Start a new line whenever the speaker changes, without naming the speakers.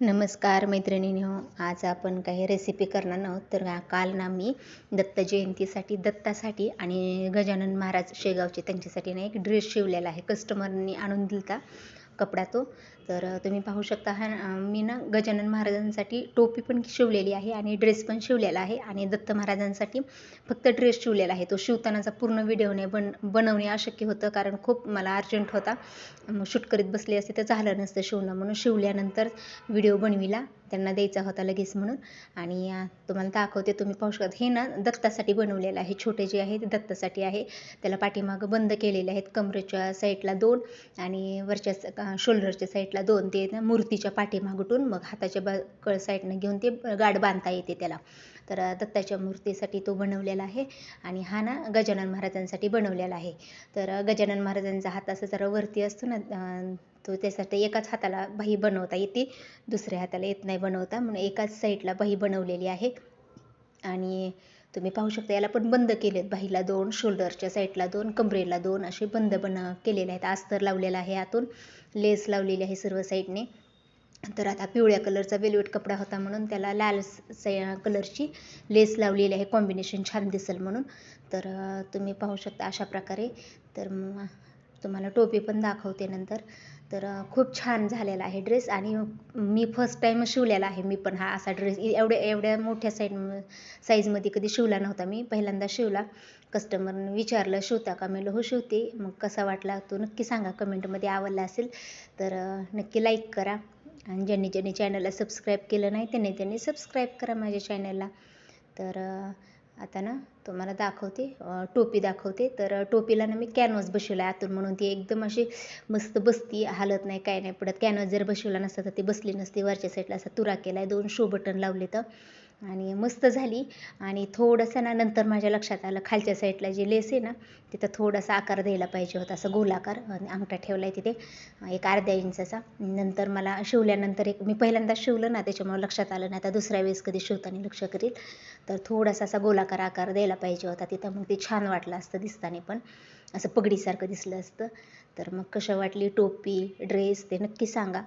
नमस्कार मैत्रिणींनो आज आपण काही रेसिपी करणार आहोत. तर काल ना मी दत्त जयंतीसाठी दत्तासाठी आणि गजानन महाराज शेगावचे त्यांच्यासाठी ना एक ड्रेस शिवलेला आहे. कस्टमरनी आणून दिलता. कपडा तो तर तुम्ही पाहू शकता हा मी ना गजानन महाराजांसाठी टोपी पण शिवलेली आहे आणि ड्रेस पण शिवलेला आहे आणि दत्त महाराजांसाठी फक्त ड्रेस शिवलेला आहे. तो शिवतानाचा पूर्ण व्हिडिओने बन बनवणे अशक्य होतं कारण खूप मला अर्जंट होता. शूट करीत बसले असते तर झालं नसतं शिवणं म्हणून शिवल्यानंतर व्हिडिओ बनविला. त्यांना द्यायचा होता लगेच म्हणून. आणि तुम्हाला दाखवते तुम्ही पाहू शकता. हे ना दत्तासाठी बनवलेलं आहे. छोटे जे आहे ते दत्तासाठी आहे. त्याला पाठीमागं बंद केलेले आहेत. कमरेच्या साईडला दोन आणि वरच्या शोल्डरच्या साईडला दोन. ते मूर्तीच्या पाठीमागटून मग हाताच्या बा कळ साईडनं घेऊन ते गाड बांधता येते त्याला. तर दत्ताच्या मूर्तीसाठी तो बनवलेला आहे. आणि हा ना गजानन महाराजांसाठी बनवलेला आहे. तर गजानन महाराजांचा हात असं जरा वरती असतो ना तो त्यासाठी एकाच हाताला बाही बनवता येते दुसऱ्या हाताला येत नाही बनवता. म्हणून एकाच साईडला बाही बनवलेली आहे. आणि तुम्ही पाहू शकता याला पण बंद केलेत. बाहीला दोन शोल्डरच्या साईडला दोन कमरेला दोन असे बंद बन केलेले आहेत. अस्तर लावलेला आहे आतून लेस लावलेली आहे सर्व साईडने. तर आता पिवळ्या कलरचा वेलवेट कपडा होता म्हणून त्याला लाल कलरची लेस लावलेली आहे. कॉम्बिनेशन छान दिसेल म्हणून. तर तुम्ही पाहू शकता अशा प्रकारे. तर तुम्हाला टोपी पण दाखवते नंतर. तर खूप छान झालेला आहे ड्रेस आणि मी फर्स्ट टाईम शिवलेला आहे मी पण हा असा ड्रेस एवढ्या एवढ्या मोठ्या साईड साईजमध्ये कधी शिवला नव्हता मी. पहिल्यांदा शिवला. कस्टमरनं विचारलं शिवता का? मी हो शिवते. मग कसा वाटला तो नक्की सांगा. कमेंटमध्ये आवडला असेल तर नक्की लाईक करा. आणि ज्यांनी ज्यांनी चॅनलला सबस्क्राईब केलं नाही त्यांनी त्यांनी सबस्क्राईब करा माझ्या चॅनलला तर आता ना तुम्हाला दाखवते टोपी दाखवते. तर टोपीला ना मी कॅनव्हास बसवला आहे आतून म्हणून. ती एकदम अशी मस्त बसती हालत नाही काय नाही पडत. कॅनव्हास जर बसवला नसता तर ती बसली नसती. वरच्या साईडला असा तुरा केला आहे दोन शो बटन लावले तर आणि मस्त झाली. आणि थोडंसं ना नंतर माझ्या लक्षात आलं खालच्या साईडला जे लेस आहे ना तिथं थोडासा आकार द्यायला पाहिजे होता असं गोलाकार अंगठा ठेवला आहे तिथे एक अर्ध्या इंचाचा. नंतर मला शिवल्यानंतर एक मी पहिल्यांदा शिवलं ना त्याच्यामुळे लक्षात आलं नाही आता दुसऱ्या वेळेस कधी शिवताना लक्ष करील. तर थोडासा असा गोलाकार आकार द्यायला पाहिजे होता तिथं मग ते छान वाटलं असतं दिसताना पण. असं पगडीसारखं दिसलं असतं. तर मग कशा वाटली टोपी ड्रेस ते नक्की सांगा.